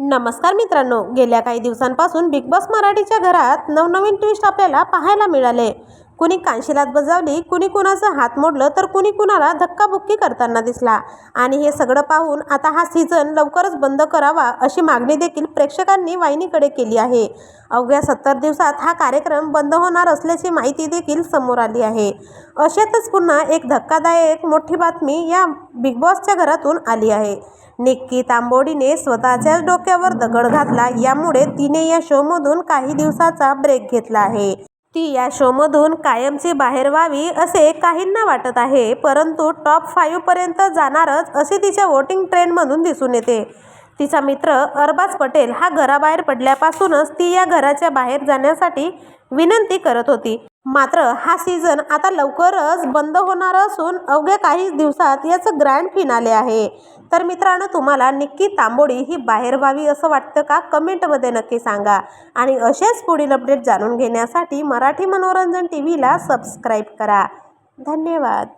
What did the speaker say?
नमस्कार मित्रांनो गेल्या काही दिवसांपासून बिग बॉस मराठीच्या घरात नवनवीन ट्विस्ट आपल्याला पाहायला मिळाले. कुणी कानशिलात बजावली कुणी कुणाचं हात मोडलं तर कुणी कुणाला धक्काबुक्की करताना दिसला. आणि हे सगळं पाहून आता हा सीझन लवकरच बंद करावा अशी मागणी देखील प्रेक्षकांनी वाहिनीकडे केली आहे. अवघ्या सत्तर दिवसात हा कार्यक्रम बंद होणार असल्याची माहिती देखील समोर आली आहे. अशातच पुन्हा एक धक्कादायक मोठी बातमी या बिग बॉसच्या घरातून आली आहे. निक्की तांबोडीने स्वतःच्याच डोक्यावर दगड घातला. यामुळे तिने या शोमधून काही दिवसाचा ब्रेक घेतला आहे. ती या शोमधून कायमची बाहेर व्हावी असे काहींना वाटत आहे परंतु टॉप फाईव्हपर्यंत जाणारच असे तिच्या वोटिंग ट्रेंडमधून दिसून येते. तिचा मित्र अरबाज पटेल हा घराबाहेर पडल्यापासूनच ती या घराच्या बाहेर जाण्यासाठी विनंती करत होती. मात्र हा सीझन आता लवकरच बंद होणार असून अवघ्या काही दिवसात याचं ग्रँड फिनाले आहे. तर मित्रांनो तुम्हाला निक्की तांबोडी ही बाहेर व्हावी असं वाटतं का? कमेंटमध्ये नक्की सांगा. आणि असेच पुढील अपडेट जाणून घेण्यासाठी मराठी मनोरंजन टी व्हीला सबस्क्राईब करा. धन्यवाद.